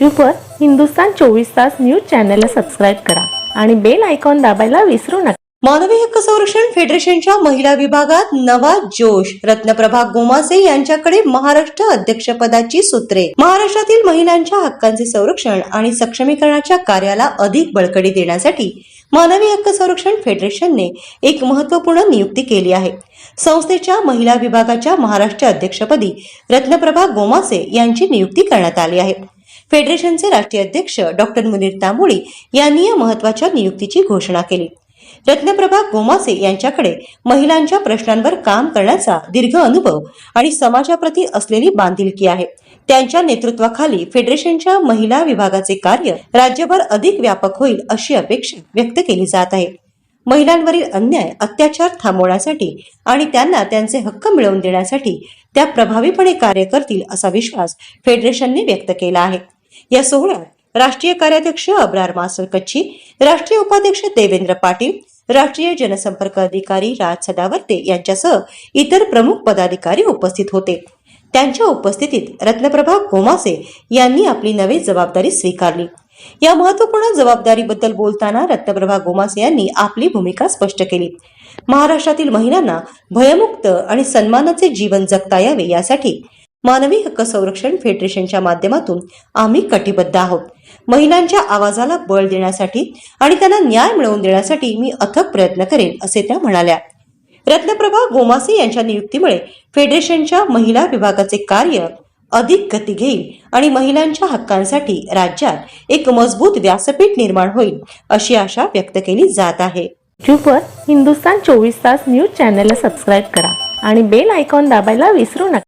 यूट्यूबवर हिंदुस्तान चोवीस तास न्यूज चॅनलला सबस्क्राईब करा आणि बेल आयकॉन दाबायला विसरू नका. मानवी हक्क संरक्षण फेडरेशनच्या महिला विभागात नवा जोश. रत्नप्रभा गोमासे यांच्याकडे महाराष्ट्र अध्यक्षपदाची सूत्रे. महाराष्ट्रातील महिलांच्या हक्कांचे संरक्षण आणि सक्षमीकरणाच्या कार्याला अधिक बळकटी देण्यासाठी मानवी हक्क संरक्षण फेडरेशनने एक महत्त्वपूर्ण नियुक्ती केली आहे. संस्थेच्या महिला विभागाच्या महाराष्ट्र अध्यक्षपदी रत्नप्रभा गोमासे यांची नियुक्ती करण्यात आली आहे. फेडरेशनचे राष्ट्रीय अध्यक्ष डॉक्टर मुनीर तांबोळी यांनी या महत्त्वाच्या नियुक्तीची घोषणा केली. रत्नप्रभा गोमासे यांच्याकडे महिलांच्या प्रश्नांवर काम करण्याचा दीर्घ अनुभव आणि समाजाप्रती असलेली बांधिलकी आहे. त्यांच्या नेतृत्वाखाली फेडरेशनच्या महिला विभागाचे कार्य राज्यभर अधिक व्यापक होईल अशी अपेक्षा व्यक्त केली जात आहे. महिलांवरील अन्याय अत्याचार थांबवण्यासाठी आणि त्यांना त्यांचे हक्क मिळवून देण्यासाठी त्या प्रभावीपणे कार्य करतील असा विश्वास फेडरेशनने व्यक्त केला आहे. या सोहळ्यात राष्ट्रीय कार्याध्यक्ष अब्रार मासर कच्छी राष्ट्रीय उपाध्यक्ष देवेंद्र पाटील राष्ट्रीय जनसंपर्क अधिकारी राज सदावर्ते यांच्यासह इतर प्रमुख पदाधिकारी उपस्थित होते. त्यांच्या उपस्थितीत रत्नप्रभा गोमासे यांनी आपली नवी जबाबदारी स्वीकारली. या महत्त्वपूर्ण जबाबदारीबद्दल बोलताना रत्नप्रभा गोमासे यांनी आपली भूमिका स्पष्ट केली. महाराष्ट्रातील महिलांना भयमुक्त आणि सन्मानाचे जीवन जगता यावे यासाठी मानवी हक्क संरक्षण फेडरेशनच्या माध्यमातून आम्ही कटिबद्ध आहोत. महिलांच्या आवाजाला बळ देण्यासाठी आणि त्यांना न्याय मिळवून देण्यासाठी मी अथक प्रयत्न करेन असे त्या म्हणाल्या. रत्नप्रभा गोमासे यांच्या नियुक्तीमुळे फेडरेशनच्या महिला विभागाचे कार्य अधिक गती घेईल आणि महिलांच्या हक्कांसाठी राज्यात एक मजबूत व्यासपीठ निर्माण होईल अशी आशा व्यक्त केली जात आहे. यूट्यूबवर हिंदुस्तान चोवीस तास न्यूज चॅनलला सबस्क्राईब करा आणि बेल आयकॉन दाबायला विसरू नका.